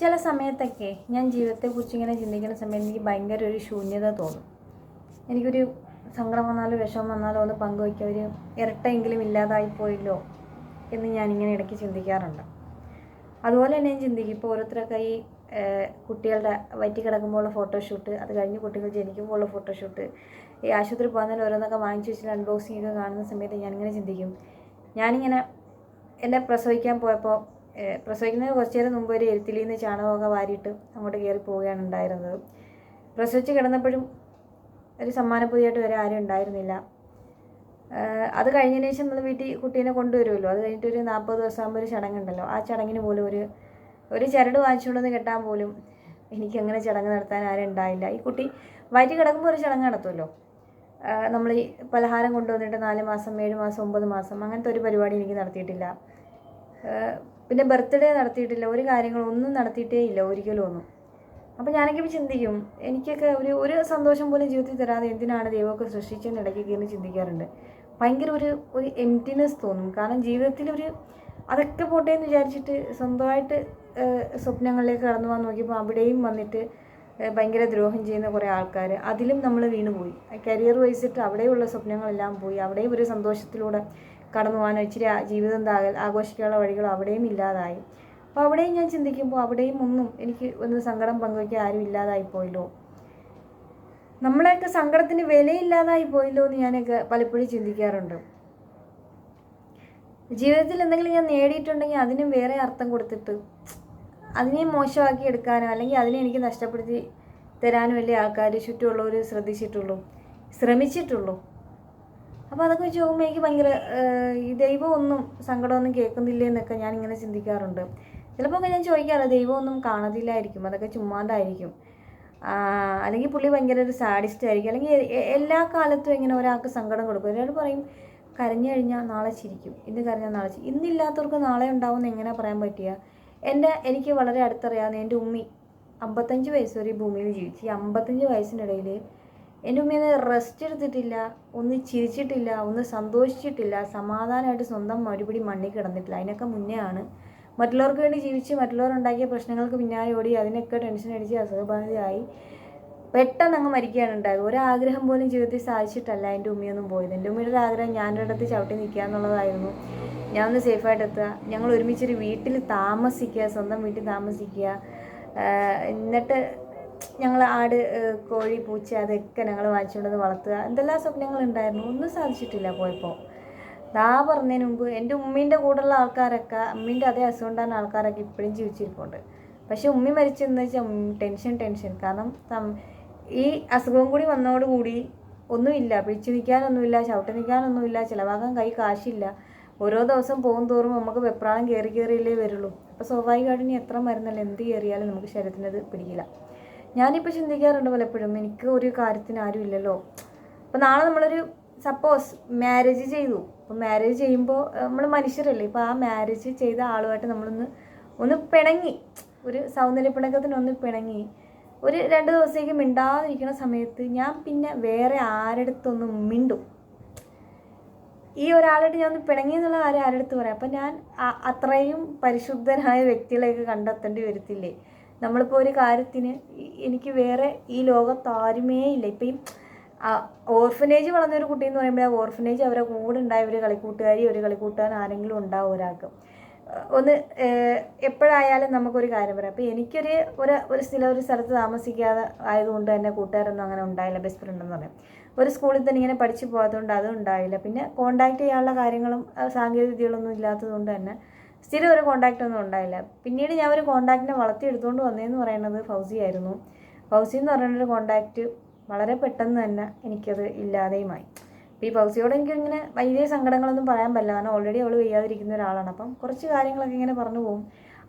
ചില സമയത്തൊക്കെ ഞാൻ ജീവിതത്തെക്കുറിച്ച് ഇങ്ങനെ ചിന്തിക്കുന്ന സമയത്ത് എനിക്ക് ഭയങ്കര ഒരു ശൂന്യത തോന്നും. എനിക്കൊരു സങ്കടം വന്നാലോ വിഷമം വന്നാലോ ഒന്ന് പങ്കുവയ്ക്കുക ഒരു ഇരട്ടെങ്കിലും ഇല്ലാതായി പോയല്ലോ എന്ന് ഞാനിങ്ങനെ ഇടയ്ക്ക് ചിന്തിക്കാറുണ്ട്. അതുപോലെ തന്നെ ഞാൻ ചിന്തിക്കും ഇപ്പോൾ ഓരോരുത്തരൊക്കെ ഈ കുട്ടികളുടെ വയറ്റി കിടക്കുമ്പോഴുള്ള ഫോട്ടോഷൂട്ട് അത് കഴിഞ്ഞ് കുട്ടികൾ ജനിക്കുമ്പോഴുള്ള ഫോട്ടോഷൂട്ട് ഈ ആശുപത്രി പോകുന്നതിൽ ഓരോന്നൊക്കെ വാങ്ങിച്ചു വെച്ചിട്ട് അൺബോക്സിംഗ് ഒക്കെ കാണുന്ന സമയത്ത് ഞാനിങ്ങനെ ചിന്തിക്കും. ഞാനിങ്ങനെ എന്നെ പ്രസവിക്കാൻ പോയപ്പോൾ പ്രസവിക്കുന്നതിന് കുറച്ചു നേരം മുമ്പ് ഒരു എരുത്തിലിൽ നിന്ന് ചാണകമൊക്കെ വാരിയിട്ട് അങ്ങോട്ട് കയറി പോവുകയാണ് ഉണ്ടായിരുന്നത്. പ്രസവിച്ച് കിടന്നപ്പോഴും ഒരു സമ്മാനപ്പൊതിയായിട്ട് വരെ ആരും ഉണ്ടായിരുന്നില്ല. അത് കഴിഞ്ഞതിന് ശേഷം നമ്മൾ വീട്ടിൽ കുട്ടീനെ കൊണ്ടുവരുമല്ലോ. അത് കഴിഞ്ഞിട്ട് ഒരു നാൽപ്പത് ദിവസം ആകുമ്പോൾ ഒരു ചടങ്ങുണ്ടല്ലോ. ആ ചടങ്ങിന് പോലും ഒരു ഒരു ചരട് വാങ്ങിച്ചുകൊണ്ടെന്ന് കെട്ടാൻ പോലും എനിക്ക് അങ്ങനെ ചടങ്ങ് നടത്താൻ ആരും ഉണ്ടായില്ല. ഈ കുട്ടി വയറ്റിൽ കിടക്കുമ്പോൾ ഒരു ചടങ്ങ് നടത്തുമല്ലോ. നമ്മൾ ഈ പലഹാരം കൊണ്ടുവന്നിട്ട് നാല് മാസം ഏഴ് മാസം ഒമ്പത് മാസം അങ്ങനത്തെ ഒരു പരിപാടി എനിക്ക് നടത്തിയിട്ടില്ല. പിന്നെ ബർത്ത്ഡേ നടത്തിയിട്ടില്ല ഒരു കാര്യങ്ങളൊന്നും നടത്തിയിട്ടേ ഇല്ല ഒരിക്കലും ഒന്നും. അപ്പോൾ ഞാനൊക്കെ ചിന്തിക്കും എനിക്കൊക്കെ ഒരു ഒരു സന്തോഷം പോലും ജീവിതത്തിൽ തരാതെ എന്തിനാണ് ദൈവമൊക്കെ സൃഷ്ടിച്ചെന്ന് ഇടയ്ക്ക് ചിന്തിക്കാറുണ്ട്. ഭയങ്കര ഒരു ഒരു എംറ്റിനെസ് തോന്നും. കാരണം ജീവിതത്തിൽ ഒരു അതൊക്കെ പോട്ടെ എന്ന് വിചാരിച്ചിട്ട് സ്വന്തമായിട്ട് സ്വപ്നങ്ങളിലേക്ക് കടന്നു പോകാൻ നോക്കിയപ്പോൾ അവിടെയും വന്നിട്ട് ഭയങ്കര ദ്രോഹം ചെയ്യുന്ന കുറേ ആൾക്കാർ അതിലും നമ്മൾ വീണുപോയി. കരിയർ വൈസിട്ട് അവിടെയുള്ള സ്വപ്നങ്ങളെല്ലാം പോയി അവിടെയും ഒരു സന്തോഷത്തിലൂടെ കടന്നു പോകാനോ ഇച്ചിരി ജീവിതം ആഘോഷിക്കാനുള്ള വഴികളോ അവിടെയും ഇല്ലാതായി. അപ്പോൾ അവിടെയും ഞാൻ ചിന്തിക്കുമ്പോൾ അവിടെയും ഒന്നും എനിക്ക് ഒന്ന് സങ്കടം പങ്കുവയ്ക്കാൻ ആരും ഇല്ലാതായി പോയല്ലോ. നമ്മളെയൊക്കെ സങ്കടത്തിന് വിലയില്ലാതായി പോയല്ലോ എന്ന് ഞാനൊക്കെ പലപ്പോഴും ചിന്തിക്കാറുണ്ട്. ജീവിതത്തിൽ എന്തെങ്കിലും ഞാൻ നേടിയിട്ടുണ്ടെങ്കിൽ അതിനും വേറെ അർത്ഥം കൊടുത്തിട്ട് അതിനെ മോശമാക്കി എടുക്കാനോ അല്ലെങ്കിൽ അതിനെ എനിക്ക് നഷ്ടപ്പെടുത്തി തരാനും വലിയ ആൾക്കാർ ചുറ്റുമുള്ളവർ ശ്രദ്ധിച്ചിട്ടുള്ളൂ ശ്രമിച്ചിട്ടുള്ളൂ. അപ്പോൾ അതൊക്കെ വെച്ച് നോക്കുമ്പോൾ എനിക്ക് ഭയങ്കര ഈ ദൈവം ഒന്നും സങ്കടമൊന്നും കേൾക്കുന്നില്ലേ എന്നൊക്കെ ഞാൻ ഇങ്ങനെ ചിന്തിക്കാറുണ്ട് ചിലപ്പോൾ ഞാൻ ചോദിക്കാറ് ദൈവം ഒന്നും കാണത്തില്ലായിരിക്കും അതൊക്കെ ചുമ്മാണ്ടായിരിക്കും. അല്ലെങ്കിൽ പുള്ളി ഭയങ്കര ഒരു സാഡിസ്റ്റ് ആയിരിക്കും. അല്ലെങ്കിൽ എല്ലാ കാലത്തും ഇങ്ങനെ ഒരാൾക്ക് സങ്കടം കൊടുക്കും. ഒരാൾ പറയും കരഞ്ഞു കഴിഞ്ഞാൽ നാളെ ചിരിക്കും. ഇന്ന് കരഞ്ഞാൽ നാളെ ചിരിക്കും. ഇന്നില്ലാത്തവർക്ക് നാളെ ഉണ്ടാവുമെന്ന് എങ്ങനെ പറയാൻ പറ്റിയ എന്റെ എനിക്ക് വളരെ അടുത്തറിയാവുന്ന എന്റെ ഉമ്മി അമ്പത്തഞ്ച് വയസ്സ് വരെ ഈ ഭൂമിയിൽ ജീവിച്ചു. ഈ അമ്പത്തഞ്ച് വയസ്സിനിടയിൽ എന്റെ ഉമ്മീന്ന് റെസ്റ്റ് എടുത്തിട്ടില്ല ഒന്ന് ചിരിച്ചിട്ടില്ല ഒന്ന് സന്തോഷിച്ചിട്ടില്ല സമാധാനമായിട്ട് സ്വന്തം മറുപടി മണ്ണിൽ കിടന്നിട്ടില്ല. അതിനൊക്കെ മുന്നേ ആണ്. മറ്റുള്ളവർക്ക് വേണ്ടി ജീവിച്ച് മറ്റുള്ളവർ ഉണ്ടാക്കിയ പ്രശ്നങ്ങൾക്ക് പിന്നാലെ ഓടി അതിനൊക്കെ ടെൻഷൻ അടിച്ച് അസുഖബാധിതയായി പെട്ടെന്ന് അങ്ങ് മരിക്കുകയാണ് ഉണ്ടായത്. ഒരാഗ്രഹം പോലും ജീവിതത്തിൽ സാധിച്ചിട്ടല്ല എന്റെ ഉമ്മയൊന്നും പോയത്. എന്റെ ഉമ്മയുടെ ആഗ്രഹം ആഗ്രഹം അടുത്ത് ചവിട്ടി നിൽക്കുക എന്നുള്ളതായിരുന്നു. ഞാൻ ഒന്ന് സേഫായിട്ട് എത്തുക. ഞങ്ങൾ ഒരുമിച്ചൊരു വീട്ടിൽ താമസിക്കുക സ്വന്തം വീട്ടിൽ താമസിക്കുക. എന്നിട്ട് ഞങ്ങൾ ആട് കോഴി പൂച്ച അതൊക്കെ ഞങ്ങൾ വാങ്ങിച്ചുകൊണ്ടത് വളർത്തുക. എന്തെല്ലാം സ്വപ്നങ്ങളുണ്ടായിരുന്നു. ഒന്നും സാധിച്ചിട്ടില്ല പോയപ്പോൾ ദാ പറഞ്ഞതിന് മുമ്പ് എന്റെ ഉമ്മീന്റെ കൂടെയുള്ള ആൾക്കാരൊക്കെ ഉമ്മീന്റെ അതേ അസുഖം ഉണ്ടാകുന്ന ആൾക്കാരൊക്കെ ഇപ്പോഴും ജീവിച്ചിരിപ്പുണ്ട്. പക്ഷെ ഉമ്മി മരിച്ചെന്ന് വെച്ചാൽ ടെൻഷൻ ടെൻഷൻ. കാരണം ഈ അസുഖം കൂടി വന്നതോടുകൂടി ഒന്നുമില്ല പിടിച്ചു നിൽക്കാനൊന്നുമില്ല ചവിട്ടി നിൽക്കാനൊന്നുമില്ല ചിലവാക്കാൻ കൈ കാശില്ല. ഓരോ ദിവസം പോകും തോറും നമുക്ക് വെപ്രാളം കയറി കയറിയില്ലേ വരുള്ളൂ. അപ്പോൾ സ്വാഭാവികമായിട്ടും ഇനി എത്ര മരുന്നല്ല എന്ത് കയറിയാലും നമുക്ക് ശരീരത്തിനത് പിടിക്കില്ല. ഞാനിപ്പോൾ ചിന്തിക്കാറുണ്ട് പലപ്പോഴും എനിക്ക് ഒരു കാര്യത്തിന് ആരും ഇല്ലല്ലോ. അപ്പോൾ നാളെ നമ്മളൊരു സപ്പോസ് മാരേജ് ചെയ്തു. അപ്പോൾ മാരേജ് ചെയ്യുമ്പോൾ നമ്മൾ മനുഷ്യരല്ലേ ഇപ്പോൾ ആ മാരേജ് ചെയ്ത ആളുമായിട്ട് നമ്മളൊന്ന് ഒന്ന് പിണങ്ങി. ഒരു സൗന്ദര്യ പിണക്കത്തിനൊന്ന് പിണങ്ങി. ഒരു രണ്ട് ദിവസത്തേക്ക് മിണ്ടാതിരിക്കുന്ന സമയത്ത് ഞാൻ പിന്നെ വേറെ ആരടുത്തൊന്നും മിണ്ടും. ഈ ഒരാളായിട്ട് ഞാൻ ഒന്ന് പിണങ്ങി എന്നുള്ള കാര്യം ആരടുത്ത് പറയാം? അപ്പം ഞാൻ അത്രയും പരിശുദ്ധനായ വ്യക്തികളെയൊക്കെ കണ്ടെത്തേണ്ടി വരത്തില്ലേ? നമ്മളിപ്പോൾ ഒരു കാര്യത്തിന് എനിക്ക് വേറെ ഈ ലോകത്ത് ആരുമേ ഇല്ല. ഇപ്പം ഈ ഓർഫനേജ് വളർന്നൊരു കുട്ടി എന്ന് പറയുമ്പോൾ ആ ഓർഫനേജ് അവരെ കൂടെ ഉണ്ടായ ഒരു കളിക്കൂട്ടുകാരി ഒരു കളിക്കൂട്ടുകാരൻ ആരെങ്കിലും ഉണ്ടാവും ഒരാൾക്ക്. ഒന്ന് എപ്പോഴായാലും നമുക്കൊരു കാര്യം പറയാം. അപ്പോൾ എനിക്കൊരു ഒരു ഒരു സ്ഥലം ഒരു സ്ഥലത്ത് താമസിക്കാതെ ആയതുകൊണ്ട് തന്നെ കൂട്ടുകാരൊന്നും അങ്ങനെ ഉണ്ടായില്ല ബെസ്റ്റ് ഫ്രണ്ട് എന്ന് പറയാം. ഒരു സ്കൂളിൽ തന്നെ ഇങ്ങനെ പഠിച്ചു പോകാത്തതുകൊണ്ട് അതും ഉണ്ടായില്ല. പിന്നെ കോണ്ടാക്ട് ചെയ്യാനുള്ള കാര്യങ്ങളും സാങ്കേതിക വിദ്യകളൊന്നും ഇല്ലാത്തതുകൊണ്ട് തന്നെ സ്ഥിരം ഒരു കോണ്ടാക്റ്റ് ഒന്നും ഉണ്ടായില്ല. പിന്നീട് ഞാൻ ഒരു കോണ്ടാക്റ്റിനെ വളർത്തിയെടുത്തുകൊണ്ട് വന്നതെന്ന് പറയുന്നത് ഫൗസി ആയിരുന്നു. ഫൗസി എന്ന് പറയുന്നൊരു കോണ്ടാക്റ്റ് വളരെ പെട്ടെന്ന് തന്നെ എനിക്കത് ഇല്ലാതെയുമായി. അപ്പോൾ ഈ ഫൗസിയോട് എനിക്ക് ഇങ്ങനെ വലിയ സങ്കടങ്ങളൊന്നും പറയാൻ പറ്റില്ല. കാരണം ഓൾറെഡി അവൾ വയ്യാതിരിക്കുന്ന ഒരാളാണ്. അപ്പം കുറച്ച് കാര്യങ്ങളൊക്കെ ഇങ്ങനെ പറഞ്ഞു പോകും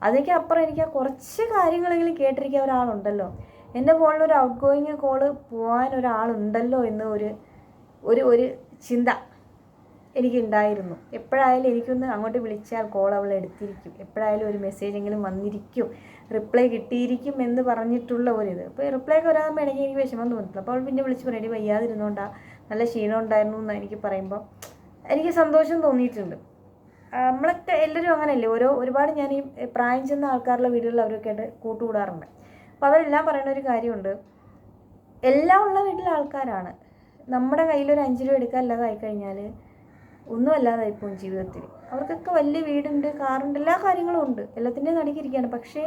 അതൊക്കെ അപ്പുറം എനിക്ക് ആ കുറച്ച് കാര്യങ്ങളെങ്കിലും കേട്ടിരിക്കാൻ ഒരാളുണ്ടല്ലോ. എന്റെ ഫോണിൽ ഒരു ഔട്ട് ഗോയിങ് കോൾ പോകാൻ ഒരാളുണ്ടല്ലോ എന്ന് ഒരു ഒരു ഒരു ചിന്ത. എനിക്കുണ്ടായിരുന്നു. എപ്പോഴായാലും എനിക്കൊന്ന് അങ്ങോട്ട് വിളിച്ചാൽ കോൾ അവൾ എടുത്തിരിക്കും. എപ്പോഴായാലും ഒരു മെസ്സേജ് എങ്കിലും വന്നിരിക്കും. റിപ്ലൈ കിട്ടിയിരിക്കും എന്ന് പറഞ്ഞിട്ടുള്ള ഒരിത് അപ്പോൾ റിപ്ലൈ ഒക്കെ വരാകുമ്പോൾ ഇടയ്ക്ക് എനിക്ക് വിഷമം തോന്നില്ല അപ്പോൾ അവൾ പിന്നെ വിളിച്ച് പറയും "എടി വയ്യാതിരുന്നോണ്ടാ നല്ല ക്ഷീണം ഉണ്ടായിരുന്നു എന്ന് എനിക്ക് പറയുമ്പോൾ എനിക്ക് സന്തോഷം തോന്നിയിട്ടുണ്ട്. നമ്മളൊക്കെ എല്ലാവരും അങ്ങനെയല്ലേ? ഓരോ ഒരുപാട് ഞാൻ ഈ പ്രായം ചെന്ന ആൾക്കാരുടെ വീടുകളിൽ അവരൊക്കെ ആയിട്ട് കൂട്ടുകൂടാറുണ്ട്. അപ്പോൾ അവരെല്ലാം പറയുന്ന ഒരു കാര്യമുണ്ട്. എല്ലാം ഉള്ള വീട്ടിലെ ആൾക്കാരാണ്. നമ്മുടെ കയ്യിൽ ഒരു അഞ്ച് രൂപ എടുക്കാൻ അല്ലാതായി കഴിഞ്ഞാൽ ഒന്നും അല്ലാതായി ജീവിതത്തിൽ. അവർക്കൊക്കെ വലിയ വീടുണ്ട് കാറുണ്ട് എല്ലാ കാര്യങ്ങളും ഉണ്ട്. എല്ലാത്തിന്റെയും നടുക്കിരിക്കുകയാണ്. പക്ഷേ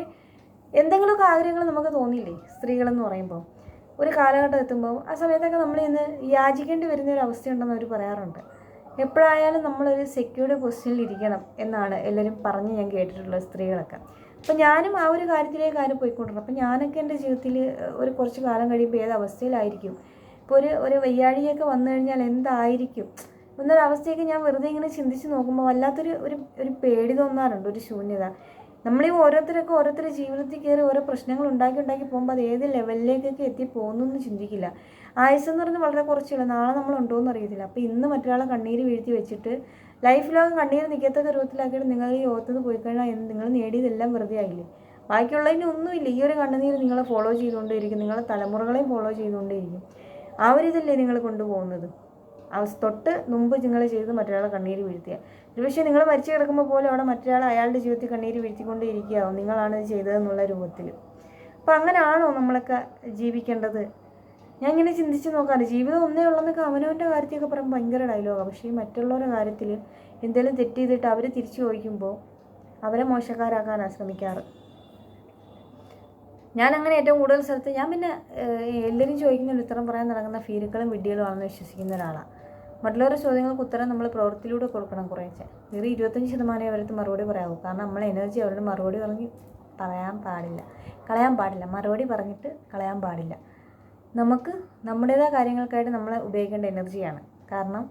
എന്തെങ്കിലുമൊക്കെ ആഗ്രഹങ്ങൾ നമുക്ക് തോന്നിയില്ലേ സ്ത്രീകളെന്ന് പറയുമ്പോൾ? ഒരു കാലഘട്ടം എത്തുമ്പോൾ ആ സമയത്തൊക്കെ നമ്മൾ ഇന്ന് യാചിക്കേണ്ടി വരുന്ന ഒരു അവസ്ഥയുണ്ടെന്ന് അവർ പറയാറുണ്ട്. എപ്പോഴായാലും നമ്മളൊരു സെക്യൂർഡ് പൊസിഷനിൽ ഇരിക്കണം എന്നാണ് എല്ലാവരും പറഞ്ഞ് ഞാൻ കേട്ടിട്ടുള്ള സ്ത്രീകളൊക്കെ. അപ്പം ഞാനും ആ ഒരു കാര്യത്തിലേക്കാണ് പോയിക്കൊണ്ടിരുന്നത് അപ്പം ഞാനൊക്കെ എന്റെ ജീവിതത്തിൽ ഒരു കുറച്ച് കാലം കഴിയുമ്പോൾ ഏത് അവസ്ഥയിലായിരിക്കും? ഇപ്പോൾ ഒരു ഒരു വയ്യാഴിയൊക്കെ വന്നു കഴിഞ്ഞാൽ എന്തായിരിക്കും? എന്നൊരവസ്ഥയൊക്കെ ഞാൻ വെറുതെ ഇങ്ങനെ ചിന്തിച്ച് നോക്കുമ്പോൾ വല്ലാത്തൊരു ഒരു ഒരു പേടി തോന്നാറുണ്ട് ഒരു ശൂന്യത. നമ്മളീ ഓരോരുത്തരൊക്കെ ഓരോരുത്തരുടെ ജീവിതത്തിൽ കയറി ഓരോ പ്രശ്നങ്ങൾ ഉണ്ടാക്കി ഉണ്ടാക്കി പോകുമ്പോൾ അത് ഏത് ലെവലിലേക്കൊക്കെ എത്തി പോകുന്നു എന്ന് ചിന്തിക്കില്ല. ആയുസ് എന്ന് പറഞ്ഞാൽ വളരെ കുറച്ചുള്ള നാളെ നമ്മൾ ഉണ്ടോ എന്ന് അറിയത്തില്ല. അപ്പോൾ ഇന്ന് മറ്റൊരാളെ കണ്ണീര് വീഴ്ത്തി വെച്ചിട്ട് ലൈഫ് ലോകം കണ്ണീര് നിൽക്കത്തക്ക രൂപത്തിലാക്കിയിട്ട് നിങ്ങൾ ഈ ഓർത്തുനിന്ന് പോയി കഴിഞ്ഞാൽ നിങ്ങൾ നേടിയതെല്ലാം വെറുതെ ആയില്ലേ? ബാക്കിയുള്ളതിന് ഒന്നുമില്ല. ഈ ഒരു കണ്ണുനീര് നിങ്ങളെ ഫോളോ ചെയ്തുകൊണ്ടേയിരിക്കും. നിങ്ങളെ തലമുറകളെയും ഫോളോ ചെയ്തുകൊണ്ടേയിരിക്കും. ആ ഒരു ഇതല്ലേ നിങ്ങൾ കൊണ്ടുപോകുന്നത്? തൊട്ട് മുമ്പ് നിങ്ങൾ ചെയ്ത് മറ്റൊരാളെ കണ്ണീര് വീഴ്ത്തിയ ഒരുപക്ഷെ നിങ്ങൾ മരിച്ചു കിടക്കുമ്പോൾ പോലും അവിടെ മറ്റൊരാൾ അയാളുടെ ജീവിതത്തിൽ കണ്ണീര് വീഴ്ത്തിക്കൊണ്ടേ ഇരിക്കുകയാവും നിങ്ങളാണ് ഇത് ചെയ്തതെന്നുള്ള രൂപത്തിൽ. അപ്പം അങ്ങനെയാണോ നമ്മളൊക്കെ ജീവിക്കേണ്ടത്? ഞാൻ ഇങ്ങനെ ചിന്തിച്ച് നോക്കാറ്. ജീവിതം ഒന്നേ ഉള്ളെന്നൊക്കെ അവനവന്റെ കാര്യത്തിലൊക്കെ പറയുമ്പോൾ ഭയങ്കര ഡയലോഗാണ് പക്ഷേ ഈ മറ്റുള്ളവരുടെ കാര്യത്തിൽ എന്തെങ്കിലും തെറ്റ് ചെയ്തിട്ട് അവർ തിരിച്ചു ചോദിക്കുമ്പോൾ അവരെ മോശക്കാരാക്കാനാണ് ശ്രമിക്കാറ്. ഞാൻ അങ്ങനെ ഏറ്റവും കൂടുതൽ സ്ഥലത്ത് ഞാൻ പിന്നെ എല്ലാവരും ചോദിക്കുന്ന ഉത്തരം പറയാൻ നടക്കുന്ന ഫീലുകളും വിഡ്ഢികളുമാണെന്ന് വിശ്വസിക്കുന്ന ഒരാളാണ്. മറ്റുള്ളവരുടെ ചോദ്യങ്ങൾക്ക് ഉത്തരം നമ്മൾ പ്രവൃത്തിയിലൂടെ കൊടുക്കണം കുറേശ്ശെ. വെറും ഇരുപത്തഞ്ച് ശതമാനമേ അവരടുത്ത് മറുപടി പറയാവൂ. കാരണം നമ്മൾ എനർജി അവരുടെ മറുപടി പറഞ്ഞ് പറയാൻ പാടില്ല. കളയാൻ പാടില്ല. മറുപടി പറഞ്ഞിട്ട് കളയാൻ പാടില്ല. നമുക്ക് നമ്മുടേതായ കാര്യങ്ങൾക്കായിട്ട് നമ്മൾ ഉപയോഗിക്കേണ്ട എനർജിയാണ് കാരണം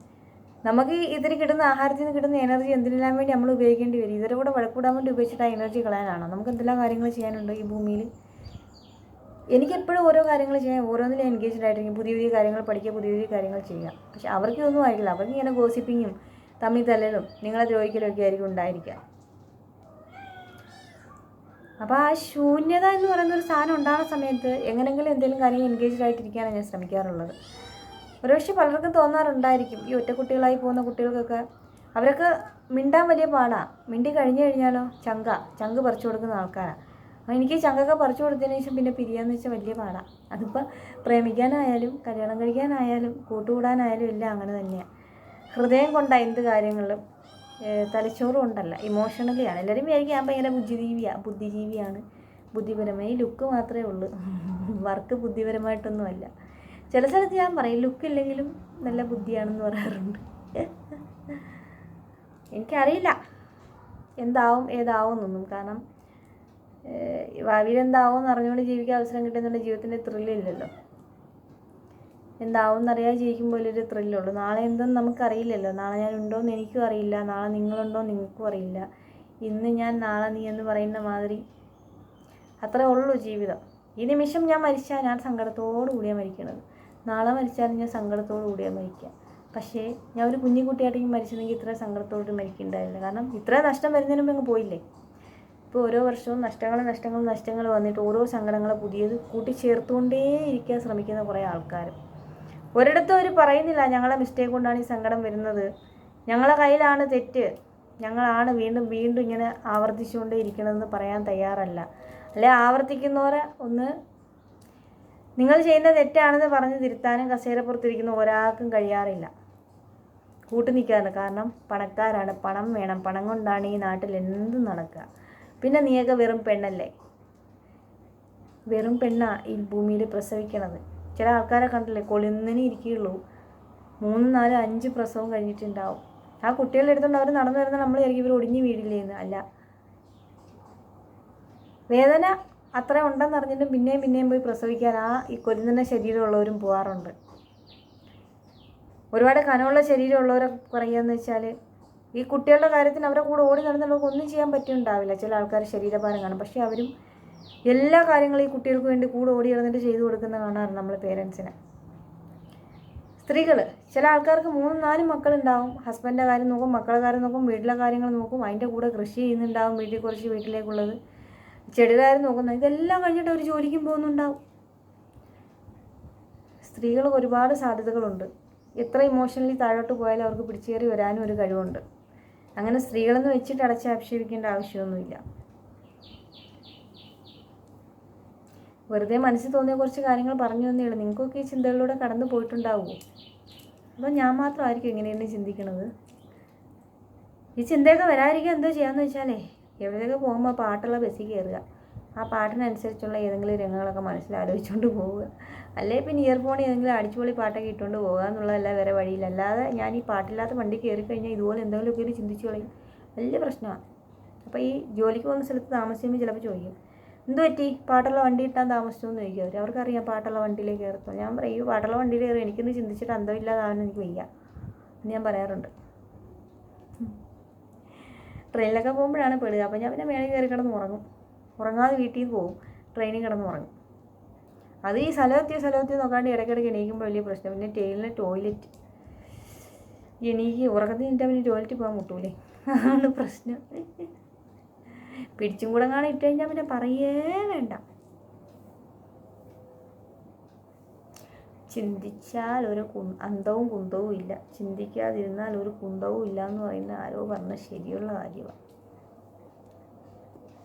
നമുക്ക് ഇതിന് കിട്ടുന്ന ആഹാരത്തിൽ നിന്ന് കിട്ടുന്ന എനർജി എന്തിനെല്ലാം വേണ്ടി നമ്മൾ ഉപയോഗിക്കേണ്ടി വരും? കൂടെ വഴക്കൂടാൻ വേണ്ടി ഉപയോഗിച്ചിട്ട് ആ എനർജി കളയാനാണോ? നമുക്ക് എന്തെല്ലാം കാര്യങ്ങൾ ചെയ്യാനുണ്ട് ഈ ഭൂമിയിൽ? എനിക്കെപ്പോഴും ഓരോ കാര്യങ്ങൾ ചെയ്യാൻ ഓരോന്നിലും എൻഗേജ്ഡ് ആയിട്ടിരിക്കും. പുതിയ പുതിയ കാര്യങ്ങൾ പഠിക്കുക പുതിയ പുതിയ കാര്യങ്ങൾ ചെയ്യുക. പക്ഷെ അവർക്ക് ഇതൊന്നും ആയിരിക്കില്ല അവർക്ക് ഇങ്ങനെ ഗോസിപ്പിങ്ങും തമ്മിൽ തല്ലലും നിങ്ങളെ ദ്രോഹിക്കലും ഒക്കെ ആയിരിക്കും ഉണ്ടായിരിക്കുക. അപ്പോൾ ആ ശൂന്യത എന്ന് പറയുന്ന ഒരു സാധനം ഉണ്ടാകുന്ന സമയത്ത് എങ്ങനെങ്കിലും എന്തെങ്കിലും കാര്യങ്ങൾ എൻഗേജ്ഡ് ആയിട്ടിരിക്കാനാണ് ഞാൻ ശ്രമിക്കാറുള്ളത്. ഒരുപക്ഷെ പലർക്കും തോന്നാറുണ്ടായിരിക്കും. ഈ ഒറ്റ കുട്ടികളായി പോകുന്ന കുട്ടികൾക്കൊക്കെ അവരൊക്കെ മിണ്ടാൻ വലിയ പാടാണ് മിണ്ടി കഴിഞ്ഞു കഴിഞ്ഞാലോ? ചങ്ക. ചങ്ക് പറിച്ചു കൊടുക്കുന്ന ആൾക്കാരാണ് എനിക്ക് ചങ്കൊക്കെ പറിച്ചു കൊടുത്തതിന് ശേഷം പിന്നെ പിരിയാന്ന് വെച്ചാൽ വലിയ പാടാണ് അതിപ്പോൾ പ്രേമിക്കാനായാലും കല്യാണം കഴിക്കാനായാലും കൂട്ടുകൂടാനായാലും എല്ലാം അങ്ങനെ തന്നെയാണ് ഹൃദയം കൊണ്ടാണ് എന്ത് കാര്യങ്ങളിലും തലച്ചോറ് കൊണ്ടല്ല ഇമോഷണലിയാണ് എല്ലാവരും വിചാരിക്കും ഞാൻ ഭയങ്കര ബുദ്ധിജീവിയാണ് ബുദ്ധിജീവിയാണ്. ബുദ്ധിപരമായി ലുക്ക് മാത്രമേ ഉള്ളൂ. വർക്ക് ബുദ്ധിപരമായിട്ടൊന്നുമല്ല. ചില സ്ഥലത്ത് ഞാൻ പറയും ലുക്ക് ഇല്ലെങ്കിലും നല്ല ബുദ്ധിയാണെന്ന് പറയാറുണ്ട്. എനിക്കറിയില്ല. എന്താവും ഏതാവും എന്നൊന്നും കാരണം ഭാവിയിൽ എന്താവും എന്ന് അറിഞ്ഞുകൊണ്ട് ജീവിക്കാൻ അവസരം കിട്ടുന്നുള്ള ജീവിതത്തിന്റെ ത്രില്ലില്ലല്ലോ. എന്താവും എന്നറിയാതെ ജീവിക്കുമ്പോൾ ഒരു ത്രില്ലുള്ളൂ. നാളെ എന്തെന്ന് നമുക്കറിയില്ലല്ലോ. നാളെ ഞാൻ ഉണ്ടോയെന്ന് എനിക്കും അറിയില്ല. നാളെ നിങ്ങളുണ്ടോ നിങ്ങൾക്കും അറിയില്ല. ഇന്ന് ഞാൻ നാളെ നീ എന്ന് പറയുന്ന മാതിരി അത്രേ ഉള്ളൂ ജീവിതം. ഈ നിമിഷം ഞാൻ മരിച്ചാൽ ഞാൻ സങ്കടത്തോടു കൂടിയാണ് മരിക്കണത്. നാളെ മരിച്ചാലും ഞാൻ സങ്കടത്തോടു കൂടിയാണ് മരിക്കുക. പക്ഷേ ഞാൻ ഒരു കുഞ്ഞിക്കുട്ടിയായിട്ടെങ്കിൽ മരിച്ചെങ്കിൽ ഇത്ര സങ്കടത്തോട് മരിക്കണ്ടായില്ല കാരണം ഇത്ര നഷ്ടം വരുന്നതിന് മുമ്പ് അങ്ങ് പോയില്ലേ? ഇപ്പോൾ ഓരോ വർഷവും നഷ്ടങ്ങൾ നഷ്ടങ്ങൾ നഷ്ടങ്ങൾ വന്നിട്ട് ഓരോ സങ്കടങ്ങൾ പുതിയത് കൂട്ടിച്ചേർത്തുകൊണ്ടേ ഇരിക്കാൻ ശ്രമിക്കുന്ന കുറേ ആൾക്കാർ ഒരിടത്തും അവർ പറയുന്നില്ല ഞങ്ങളെ മിസ്റ്റേക്ക് കൊണ്ടാണ് ഈ സങ്കടം വരുന്നത്. ഞങ്ങളെ കയ്യിലാണ് തെറ്റ്. ഞങ്ങളാണ് വീണ്ടും വീണ്ടും ഇങ്ങനെ ആവർത്തിച്ചുകൊണ്ടേ ഇരിക്കണമെന്ന് പറയാൻ തയ്യാറല്ല. അല്ലെ ആവർത്തിക്കുന്നവരെ ഒന്ന് നിങ്ങൾ ചെയ്യുന്ന തെറ്റാണെന്ന് പറഞ്ഞ് തിരുത്താനും കസേരപ്പുറത്തിരിക്കുന്ന ഒരാൾക്കും കഴിയാറില്ല. കൂട്ടു നിൽക്കാറുണ്ട് കാരണം പണക്കാരാണ്. പണം വേണം. പണം കൊണ്ടാണ് ഈ നാട്ടിൽ എന്തും നടക്കുക. പിന്നെ നീയൊക്കെ വെറും പെണ്ണല്ലേ? വെറും പെണ്ണാ ഈ ഭൂമിയിൽ പ്രസവിക്കണത്. ചില ആൾക്കാരെ കണ്ടില്ലേ കൊളിന്നിനെ ഇരിക്കുകയുള്ളൂ. മൂന്ന് നാല് അഞ്ച് പ്രസവം കഴിഞ്ഞിട്ടുണ്ടാവും. ആ കുട്ടികളുടെ അടുത്തുകൊണ്ട് അവർ നടന്നു വരുന്ന നമ്മൾ വിചാരിക്കും ഇവർ ഒടിഞ്ഞു വീടില്ലേ എന്ന് അല്ല. വേദന അത്ര ഉണ്ടെന്ന് അറിഞ്ഞിട്ടും പിന്നെയും പിന്നെയും പോയി പ്രസവിക്കാൻ ആ ഈ കൊല്ലുന്ന ശരീരമുള്ളവരും പോകാറുണ്ട് ഒരുപാട് കനമുള്ള ശരീരമുള്ളവരെ പറയുകയെന്ന് വെച്ചാൽ ഈ കുട്ടികളുടെ കാര്യത്തിന് അവരെ കൂടെ ഓടി നടന്നുള്ളവർക്ക് ഒന്നും ചെയ്യാൻ പറ്റുന്നുണ്ടാവില്ല ചില ആൾക്കാർ ശരീരഭാരം കാണും. പക്ഷേ അവരും എല്ലാ കാര്യങ്ങളും ഈ കുട്ടികൾക്ക് വേണ്ടി കൂടെ ഓടി നടന്നിട്ട് ചെയ്തു കൊടുക്കുന്ന കാണാറുണ്ട് നമ്മൾ പേരൻസിനെ. സ്ത്രീകൾ ചില ആൾക്കാർക്ക് മൂന്നും നാലും മക്കളുണ്ടാവും. ഹസ്ബൻഡിന്റെ കാര്യം നോക്കും മക്കളുടെ കാര്യം നോക്കും വീട്ടിലെ കാര്യങ്ങൾ നോക്കും അതിന്റെ കൂടെ കൃഷി ചെയ്യുന്നുണ്ടാവും വീട്ടിൽ കുറച്ച് വീട്ടിലേക്കുള്ളത്. ചെടിയുടെ കാര്യം നോക്കുന്നത് ഇതെല്ലാം കഴിഞ്ഞിട്ട് അവർ ജോലിക്കും പോകുന്നുണ്ടാവും. സ്ത്രീകൾക്ക് ഒരുപാട് സാധ്യതകളുണ്ട്. എത്ര ഇമോഷണലി താഴോട്ട് പോയാലും അവർക്ക് പിടിച്ചേറി വരാനും ഒരു കഴിവുണ്ട്. അങ്ങനെ സ്ത്രീകളെന്ന് വെച്ചിട്ട് അടച്ച് ആക്ഷേപിക്കേണ്ട ആവശ്യമൊന്നുമില്ല. വെറുതെ മനസ്സിൽ തോന്നിയ കുറച്ച് കാര്യങ്ങൾ പറഞ്ഞു തന്നേ ഉള്ളൂ. നിങ്ങൾക്കൊക്കെ ഈ ചിന്തകളിലൂടെ കടന്നു പോയിട്ടുണ്ടാവുമോ അപ്പോൾ ഞാൻ മാത്രമായിരിക്കും ഇങ്ങനെയെന്ന് ചിന്തിക്കുന്നത് ഈ ചിന്തയൊക്കെ വരാതിരിക്കുക എന്താ ചെയ്യാന്ന് വെച്ചാലേ എവിടെയൊക്കെ പോകുമ്പോൾ പാട്ടുള്ള ബസ്സിൽ കയറുക. ആ പാട്ടിനനുസരിച്ചുള്ള ഏതെങ്കിലും രംഗങ്ങളൊക്കെ മനസ്സിൽ ആലോചിച്ചുകൊണ്ട് പോവുക. അല്ലേ? പിന്നെ ഇയർഫോൺ ഏതെങ്കിലും അടിച്ചുപൊളി പാട്ടൊക്കെ ഇട്ടുകൊണ്ട് പോകുക എന്നുള്ളതല്ല വേറെ വഴിയില്ല. അല്ലാതെ ഞാൻ ഈ പാട്ടില്ലാത്ത വണ്ടി കയറി കഴിഞ്ഞാൽ ഇതുപോലെ എന്തെങ്കിലുമൊക്കെ ഒരു ചിന്തിച്ചു കളയും. വലിയ പ്രശ്നമാണ് അപ്പോൾ ഈ ജോലിക്ക് പോകുന്ന സ്ഥലത്ത് താമസിക്കുമ്പോൾ ചിലപ്പോൾ ചോദിക്കും. എന്ത് പറ്റി? പാട്ടുള്ള വണ്ടി ഇട്ടാൻ താമസിച്ചു എന്ന് ചോദിക്കും അവർ അവർക്കറിയാം പാട്ടുള്ള വണ്ടിയിലേക്ക് കയറത്തും ഞാൻ പറയും ഈ പാട്ടുള്ള വണ്ടിയിൽ കയറി എനിക്കൊന്ന് ചിന്തിച്ചിട്ട് അന്തമില്ലാതാവാൻ എനിക്ക് വയ്യ. എന്ന് ഞാൻ പറയാറുണ്ട്. ട്രെയിനിലൊക്കെ പോകുമ്പോഴാണ് പെടുക അപ്പോൾ ഞാൻ പിന്നെ മേളിൽ കയറി കിടന്ന് ഉറങ്ങും. ഉറങ്ങാതെ വീട്ടിൽ നിന്ന് പോവും ട്രെയിനിൽ കിടന്ന് ഉറങ്ങും. അത് ഈ സ്ഥലമെത്തിയോ സ്ഥലമെത്തിയോ നോക്കാണ്ട് ഇടയ്ക്കിടയ്ക്ക് എണീക്കുമ്പോൾ വലിയ പ്രശ്നം. പിന്നെ ട്രെയിനിലെ ടോയ്ലറ്റ് എനിക്ക് ഉറക്കത്തിൽ നിന്നിട്ട് പിന്നെ ടോയ്ലറ്റിൽ പോകാൻ മുട്ടൂലേ? അതാണ് പ്രശ്നം. പിടിച്ചും കൂടെ കാണാൻ ഇട്ട് കഴിഞ്ഞാൽ പിന്നെ പറയേ വേണ്ട. ചിന്തിച്ചാൽ ഒരു കു അന്തവും കുന്തവും ഇല്ല ചിന്തിക്കാതിരുന്നാൽ ഒരു കുന്തവും ഇല്ല എന്ന് പറയുന്ന ആരോ പറഞ്ഞ ശരിയുള്ള കാര്യമാണ്